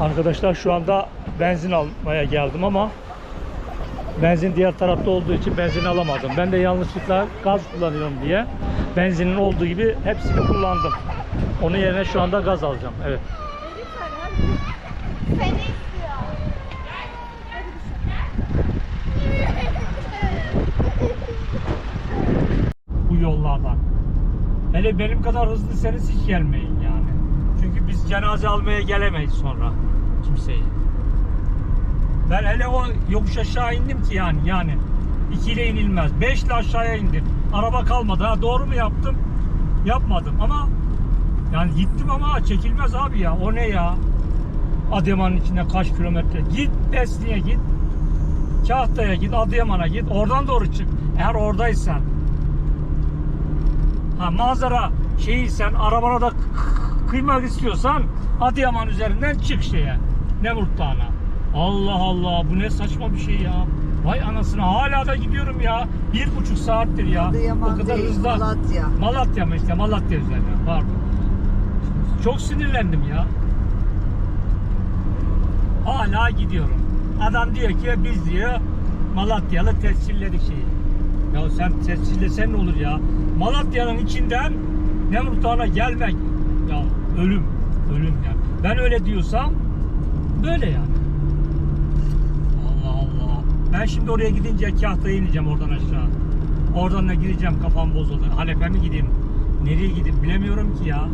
Arkadaşlar şu anda benzin almaya geldim ama benzin diğer tarafta olduğu için benzin alamadım. Ben de yanlışlıkla gaz kullanıyorum diye benzinin olduğu gibi hepsini kullandım. Onun yerine şu anda gaz alacağım. Evet. Bu yollardan. Hele benim kadar hızlıysanız hiç gelmeyin. Çünkü biz cenaze almaya gelemeyiz sonra kimseyi. Ben hele o yokuş aşağı indim ki yani yani ikiyle inilmez. Beşle aşağıya indim. Araba kalmadı. Ha doğru mu yaptım? Yapmadım ama yani gittim ama çekilmez abi ya. O ne ya? Adıyaman'ın içinde kaç kilometre? Git Besni'ye git. Kahta'ya git, Adıyaman'a git. Oradan doğru çık. Eğer oradaysan. Ha manzara şeyi sen arabana da kıymak istiyorsan Adıyaman üzerinden çık şeye. Nemrut Dağı'na. Allah Allah bu ne saçma bir şey ya. Vay anasını hala da gidiyorum ya. Bir buçuk saattir ya. Adıyaman o kadar değil, hızlı. Malatya. Malatya mı işte Malatya üzerinden pardon. Çok sinirlendim ya. Hala gidiyorum. Adam diyor ki biz diyor Malatyalı tescilledik şeyi. Ya sen tescillesen ne olur ya? Malatya'nın içinden Nemrut Dağı'na gelmek ya ölüm, ölüm ya. Ben öyle diyorsam böyle yani. Allah Allah. Ben şimdi oraya gidince Kahta'ya ineceğim oradan aşağı. Oradan da gideceğim kafam bozuldu. Halep'e mi gideyim? Nereye gideyim bilemiyorum ki ya.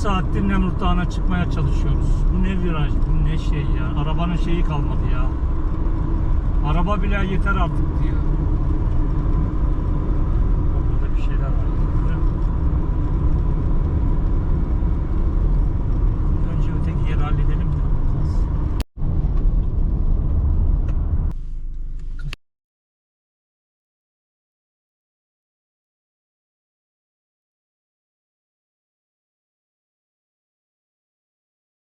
Saattir Nemrut Dağı'na çıkmaya çalışıyoruz. Bu ne viraj, bu ne şey ya. Arabanın şeyi kalmadı ya. Araba bile yeter artık diyor.